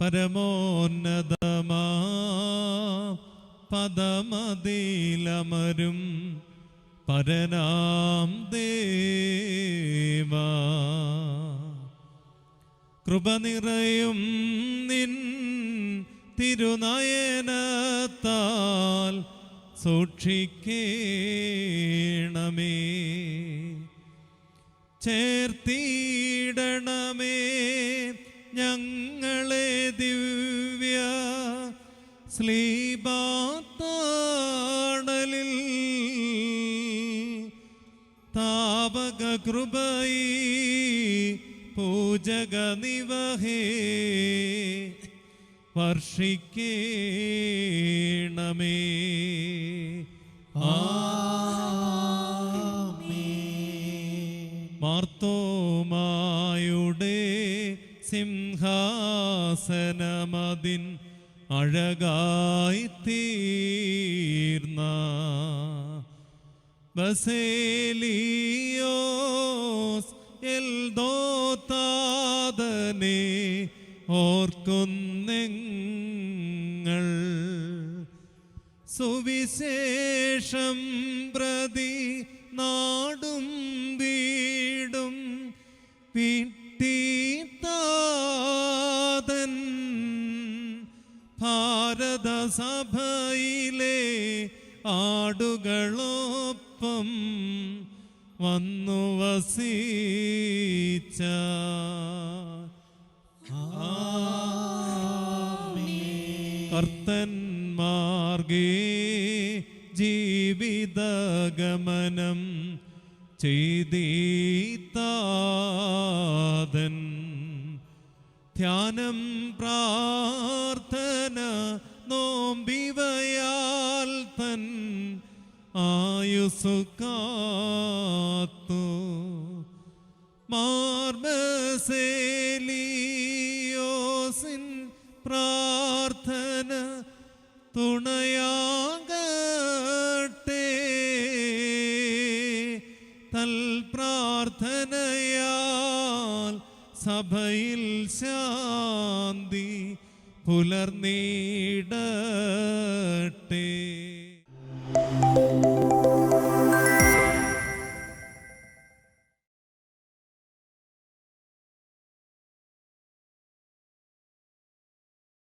പരമോന്നതമാ പദമതിലമരും പരനാം ദേവാ. കൃപ നിറയും നിൻ തിരുനയനത്താൽ സൂക്ഷിക്കേണമേ. ചേർത്തിടണമേ ദിവ്യ സ്ലീബാത്താണലിൽ താപക കൃപൈ പൂജക നിവഹേ വർഷിക്കണമേ മാർത്തോമായുടെ സിംഹാസനമതിൻ അഴകായി തീർന്ന ബസേലിയോസ് എൽദോതാദനെ ഓർക്കുന്നെങ്ങൾ. സുവിശേഷം പ്രതി നാടും ഭാരതസഭയിലെ ആടുകളൊപ്പം വന്നു വസിച്ച. കർത്തന്മാർഗേ ജീവിതഗമനം ചെയ്തീത്താതൻ. ധ്യാനം പ്രാർത്ഥന നോമ്പിവയാൽ തൻ ആയുസു കാത്തു മാർബസേലിയോസിൻ പ്രാർത്ഥന തുണയാകട്ടെ തൽ പ്രാർത്ഥനയാൽ സഭയിൽ ശാന്തി പുലർന്നീടട്ടേ